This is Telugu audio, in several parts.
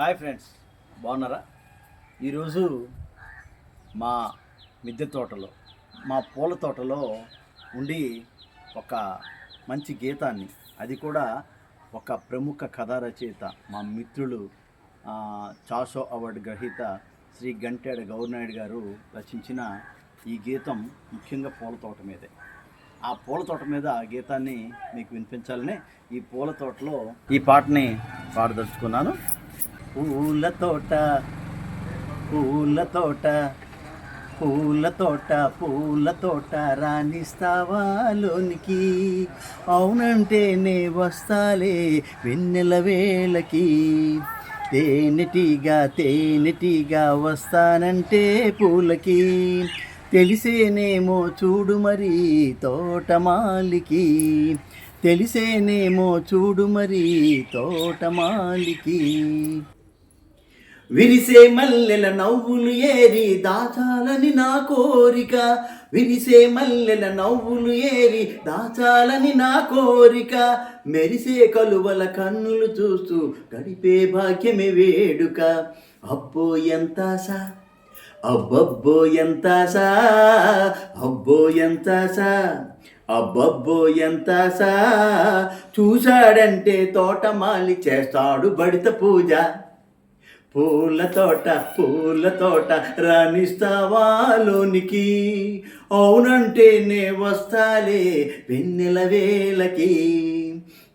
హాయ్ ఫ్రెండ్స్ బాగున్నారా? ఈరోజు మా మిద్దె తోటలో మా పూల తోటలో ఉండి ఒక మంచి గీతాన్ని అది కూడా ఒక ప్రముఖ కథా రచయిత మా మిత్రులు చాషో చాసో అవార్డు గ్రహీత శ్రీ గంటేడ గౌరనాయుడు గారు రచించిన ఈ గీతం ముఖ్యంగా పూల తోట మీదే. ఆ పూల తోట మీద ఆ గీతాన్ని మీకు వినిపించాలని ఈ పూల తోటలో ఈ పాటని పాడదలుచుకున్నాను పూల తోట పూల తోట పూల తోట పూల తోట రాణిస్తావా లోనికి? అవునంటేనే వస్తాలే వెన్నెల వేళకి. తేనెటీగా తేనెటీగా వస్తానంటే పూలకి. తెలిసేనేమో చూడు మరి తోటమాలికి. తెలిసేనేమో చూడు మరి తోటమాలికి. విరిసే మల్లెల నవ్వులు ఏరి దాచాలని నా కోరిక. విరిసే మల్లెల నవ్వులు ఏరి దాచాలని నా కోరిక. మెరిసే కలువల కన్నులు చూస్తూ గడిపే భాగ్యమే వేడుక. అబ్బో ఎంత సా అబ్బబ్బో ఎంత సా అబ్బో ఎంత సా అబ్బబ్బో ఎంత సా చూశాడంటే తోటమాలి చేస్తాడు బడిత పూజ. పూల తోట పూల తోట రాణిస్తావా లోనికి? వస్తాలే వెన్నెల వేలకి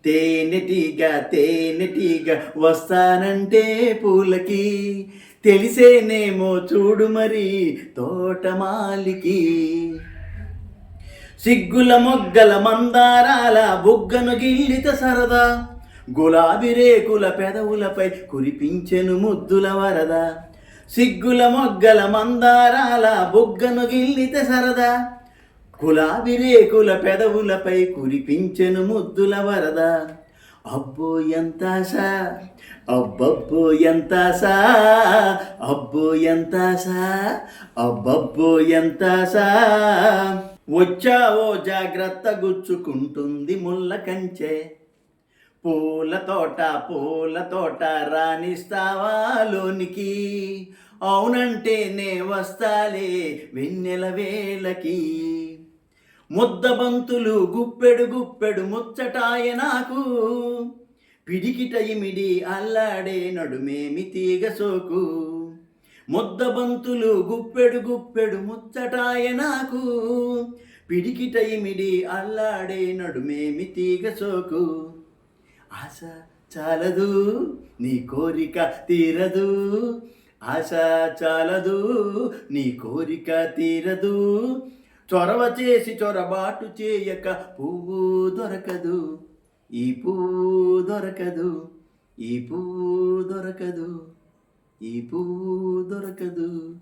తేనెటీగ తేనెటీగ వస్తానంటే పూలకి. తెలిసేనేమో చూడు మరి తోటమాలికి. సిగ్గుల మొగ్గల మందారాల బుగ్గను గిల్లిత సరదా. గులాబీ రేకుల పెదవులపై కురిపించెను ముద్దుల వరద. సిగ్గుల మొగ్గల మందారాల బుగ్గను గిల్లిత సరదా. గులాబీ రేకుల పెదవులపై కురిపించెను ముద్దుల వరద. అబ్బో ఎంత సా అబ్బబ్బో ఎంత సా అబ్బో ఎంత సా అబ్బబ్బో ఎంత సా వచ్చావో జాగ్రత్త గుచ్చుకుంటుంది ముళ్ళ కంచె. పూల తోట పూల తోట రాణిస్తావా లోనికి? అవునంటే నే వస్తాలే వెన్నెల వేలకి ముద్దబంతులు గుప్పెడు గుప్పెడు ముచ్చటాయ నాకు. పిడికిట ఇమిడి అల్లాడే నడుమేమి తీగ సోకు. ముద్దబంతులు గుప్పెడు గుప్పెడు ముచ్చటాయ నాకు. పిడికిట ఇమిడి అల్లాడే నడుమేమి తీగ సోకు. ఆశ చాలదు నీ కోరిక తీరదు. ఆశ చాలదు నీ కోరిక తీరదు. చొరవ చేసి చొరబాటు చేయక పువ్వు దొరకదు. ఈ పువ్వు దొరకదు ఈ పువ్వు దొరకదు ఈ పువ్వు దొరకదు.